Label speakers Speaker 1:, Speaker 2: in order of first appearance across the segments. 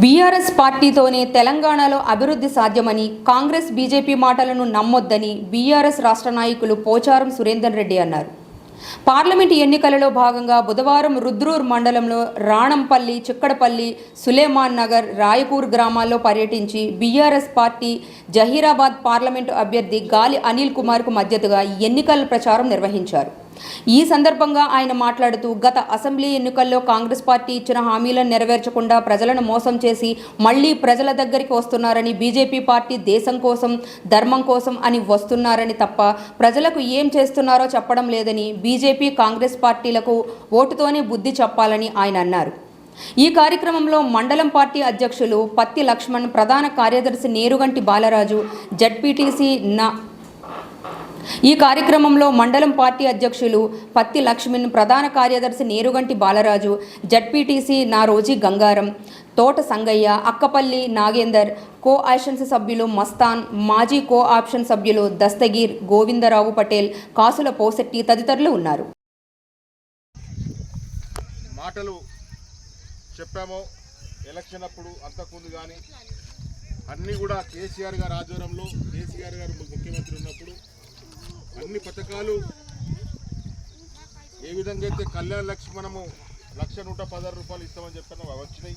Speaker 1: BRS పార్టీతోనే తెలంగాణలో అభివృద్ధి సాధ్యమని కాంగ్రెస్ బీజేపీ మాటలను నమ్మొద్దని బీఆర్ఎస్ రాష్ట్ర నాయకులు పోచారం సురేందర్ రెడ్డి అన్నారు. పార్లమెంట్ ఎన్నికలలో భాగంగా బుధవారం రుద్రూర్ మండలంలో రాణంపల్లి చిక్కడపల్లి సులేమాన్ నగర్ రాయపూర్ గ్రామాల్లో పర్యటించి బీఆర్ఎస్ పార్టీ జహీరాబాద్ పార్లమెంటు అభ్యర్థి గాలి అనిల్ కుమార్కు మద్దతుగా ఎన్నికల ప్రచారం నిర్వహించారు. ఈ సందర్భంగా ఆయన మాట్లాడుతూ గత అసెంబ్లీ ఎన్నికల్లో కాంగ్రెస్ పార్టీ ఇచ్చిన హామీలను నెరవేర్చకుండా ప్రజలను మోసం చేసి మళ్ళీ ప్రజల దగ్గరికి వస్తున్నారని బీజేపీ పార్టీ దేశం కోసం ధర్మం కోసం అని వస్తున్నారని తప్ప ప్రజలకు ఏం చేస్తున్నారో చెప్పడం లేదని బీజేపీ కాంగ్రెస్ పార్టీలకు ఓటుతోనే బుద్ధి చెప్పాలని ఆయన అన్నారు. ఈ కార్యక్రమంలో మండలం పార్టీ అధ్యక్షులు పత్తి లక్ష్మణ్ ప్రధాన కార్యదర్శి నేరుగంటి బాలరాజు జడ్పీటీసీ నా ఈ కార్యక్రమంలో మండలం పార్టీ అధ్యక్షులు పత్తి లక్ష్మణ్ ప్రధాన కార్యదర్శి Nerugonti Balaraju ZPTC Naroji Gangaram Thota Sangaiah Akkapalli Nagender co options సభ్యులు మస్తాన్ మాజీ కో ఆప్షన్ సభ్యులు దస్తగీర్ గోవిందరావు పటేల్ కాసుల పోసెట్టి తదితరులు ఉన్నారు.
Speaker 2: మాటలు చెప్పామో ఎలక్షన్ అప్పుడు అంతకుముందు కానీ అన్నీ కూడా కేసీఆర్ గారి ఆధ్వర్యంలో కేసీఆర్ గారు ముఖ్యమంత్రి ఉన్నప్పుడు అన్ని పథకాలు ఏ విధంగా అయితే కళ్యాణ లక్ష్మి మనము లక్ష నూట పదహారు రూపాయలు ఇస్తామని చెప్పాను అవి వచ్చినాయి.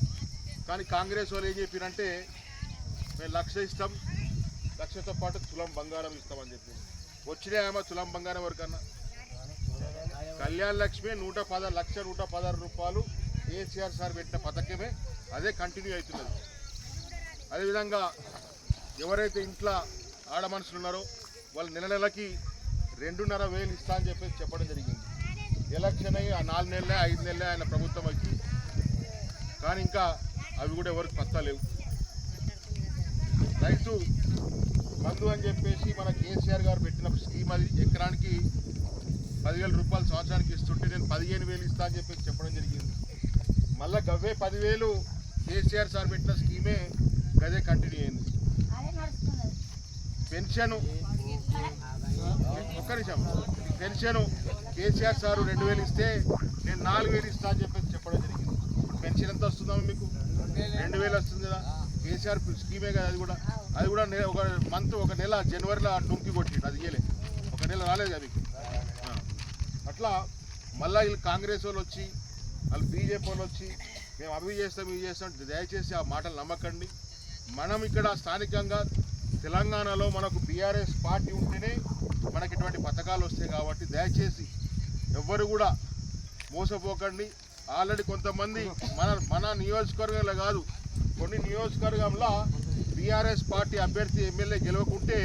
Speaker 2: కానీ కాంగ్రెస్ వాళ్ళు ఏం చెప్పినంటే మేము లక్ష ఇస్తాం లక్షతో పాటు తులం బంగారం ఇస్తామని చెప్పి ఆమె తులం బంగారం వరకన్నా కళ్యాణ లక్ష్మి నూట పదహారు లక్ష నూట పదహారు రూపాయలు కేసీఆర్ సార్ పెట్టిన పథకమే అదే కంటిన్యూ అవుతున్నది. అదేవిధంగా ఎవరైతే ఇంట్లో ఆడ మనుషులు ఉన్నారో వాళ్ళు నెల నెలకి రెండున్నర వేలు ఇస్తా అని చెప్పేసి చెప్పడం జరిగింది. ఎలక్షన్ అయ్యి ఆ నాలుగు నెలలే ఐదు నెలలే ఆయన ప్రభుత్వం వచ్చి కానీ ఇంకా అవి కూడా ఎవరికి పత్తా లేవు. రైతు బంధు అని చెప్పేసి మన కేసీఆర్ గారు పెట్టిన స్కీమ్ అది ఎకరానికి పదివేల రూపాయలు సంవత్సరానికి ఇస్తుంటే నేను పదిహేను వేలు ఇస్తా అని చెప్పేసి చెప్పడం జరిగింది. మళ్ళీ గవ్వే పదివేలు కేసీఆర్ సార్ పెట్టిన స్కీమే గదే కంటిన్యూ అయింది. పెన్షన్ చేశాము పెన్షన్ కేసీఆర్ సార్ రెండు వేలు ఇస్తే నేను నాలుగు వేలు ఇస్తా అని చెప్పేసి చెప్పడం జరిగింది. పెన్షన్ ఎంత వస్తుందో మీకు? రెండు వేలు వస్తుంది కదా. కేసీఆర్ స్కీమే కదా అది కూడా. అది కూడా ఒక మంత్ ఒక నెల జనవరిలో డుంకి కొట్టిండు. అది ఇయ్యలే. ఒక నెల రాలేదు కదా మీకు. అట్లా మళ్ళీ వీళ్ళు కాంగ్రెస్ వాళ్ళు వచ్చి వాళ్ళు బీజేపీ వాళ్ళు వచ్చి మేము అవి చేస్తాం ఇవి చేస్తాం. దయచేసి ఆ మాటలు నమ్మకండి. మనం ఇక్కడ స్థానికంగా తెలంగాణలో మనకు బీఆర్ఎస్ పార్టీ ఉంటేనే మనకి ఇటువంటి పథకాలు వస్తాయి కాబట్టి దయచేసి ఎవ్వరు కూడా మోసపోకండి. ఆల్రెడీ కొంతమంది మన మన నియోజకవర్గంలో కాదు కొన్ని నియోజకవర్గంలో బీఆర్ఎస్ పార్టీ అభ్యర్థి ఎమ్మెల్యే గెలవకుంటే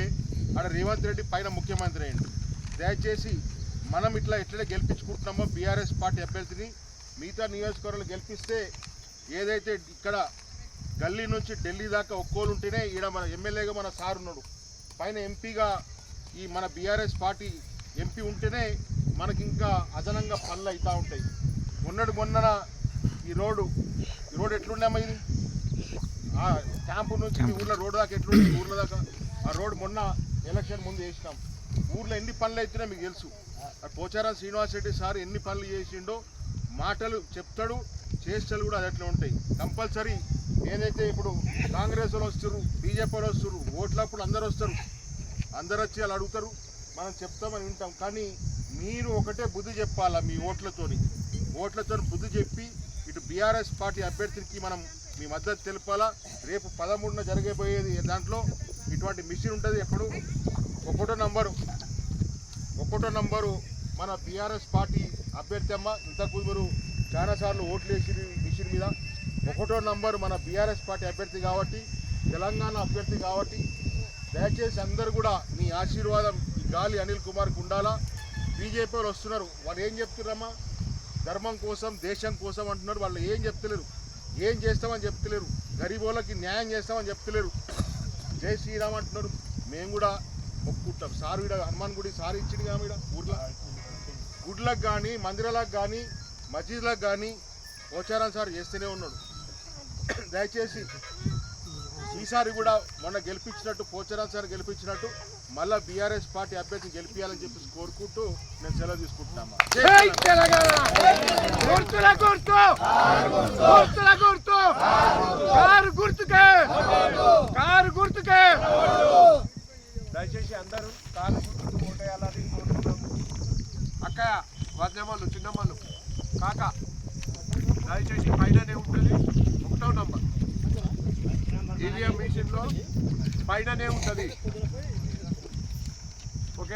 Speaker 2: ఆడ రేవంత్ రెడ్డి పైన ముఖ్యమంత్రి అయ్యండి. దయచేసి మనం ఇట్లా ఎట్లా గెలిపించుకుంటున్నామో బీఆర్ఎస్ పార్టీ అభ్యర్థిని మిగతా నియోజకవర్గాలు గెలిపిస్తే ఏదైతే ఇక్కడ గల్లీ నుంచి ఢిల్లీ దాకా ఒక్కోలు ఉంటేనే ఈడ మన ఎమ్మెల్యేగా మన సార్ ఉన్నాడు. పైన ఎంపీగా ఈ మన బీఆర్ఎస్ పార్టీ ఎంపీ ఉంటేనే మనకి ఇంకా అదనంగా పనులు అవుతూ ఉంటాయి. మొన్నటి మొన్న ఈ రోడ్డు ఈ రోడ్డు ఎట్లుండేమ్మా ఇది? క్యాంపు నుంచి మీ ఊర్లో రోడ్డు దాకా ఎట్లుంది ఊర్ల దాకా. ఆ రోడ్డు మొన్న ఎలక్షన్ ముందు వేసినాం ఊర్లో ఎన్ని పనులు అవుతున్నాయో మీకు తెలుసు. ఆ పోచారం శ్రీనివాస్ రెడ్డి సార్ ఎన్ని పనులు చేసిండో మాటలు చెప్తాడు. చేష్టలు కూడా అది అట్లా ఉంటాయి. కంపల్సరీ ఏదైతే ఇప్పుడు కాంగ్రెస్ వాళ్ళు వస్తారు బీజేపీ వాళ్ళు వస్తారు ఓట్లప్పుడు అందరు వస్తారు. అందరు వచ్చి వాళ్ళు అడుగుతారు. మనం చెప్తామని వింటాం. కానీ మీరు ఒకటే బుద్ధి చెప్పాలా మీ ఓట్లతోని? ఓట్లతో బుద్ధి చెప్పి ఇటు బీఆర్ఎస్ పార్టీ అభ్యర్థికి మనం మీ మద్దతు తెలపాలా? రేపు పదమూడున జరగబోయేది దాంట్లో ఇటువంటి మిషన్ ఉంటుంది ఎప్పుడు ఒకటో నంబరు. ఒకటో నంబరు మన బీఆర్ఎస్ పార్టీ అభ్యర్థి అమ్మ. ఇంతకు మీరు చాలాసార్లు ఓట్లు వేసి మిషన్ మీద. ఒకటో నంబర్ మన బీఆర్ఎస్ పార్టీ అభ్యర్థి కాబట్టి తెలంగాణ అభ్యర్థి కాబట్టి దయచేసి అందరు కూడా మీ ఆశీర్వాదం ఈ గాలి అనిల్ కుమార్కి ఉండాలా? బీజేపీ వాళ్ళు వస్తున్నారు. వాళ్ళు ఏం చెప్తున్నారమ్మా? ధర్మం కోసం దేశం కోసం అంటున్నారు. వాళ్ళు ఏం చెప్తలేరు? ఏం చేస్తామని చెప్తలేరు? గరీబోళ్ళకి న్యాయం చేస్తామని చెప్తలేరు? జై శ్రీరామ్ అంటున్నారు. మేము కూడా మొక్కుంటాం సారు ఈడ హనుమాన్ గుడి సారు ఇచ్చింది కదా ఊర్లో? గుడ్లకు కానీ మందిరాలకు కానీ మసీదులకు కానీ పోచారం సార్ చేస్తూనే ఉన్నాడు. దయచేసి ఈసారి కూడా మొన్న గెలిపించినట్టు పోచారం సార్ గెలిపించినట్టు మళ్ళా బీఆర్ఎస్ పార్టీ అభ్యర్థిని గెలిపించాలని చెప్పేసి కోరుకుంటూ నేను సెలవు తీసుకుంటున్నామా
Speaker 3: గుర్తుకే! దయచేసి పైననే ఉంటుంది. ఒకటో నంబర్. ఈవీఎం మిషన్లో పైననే ఉంటుంది.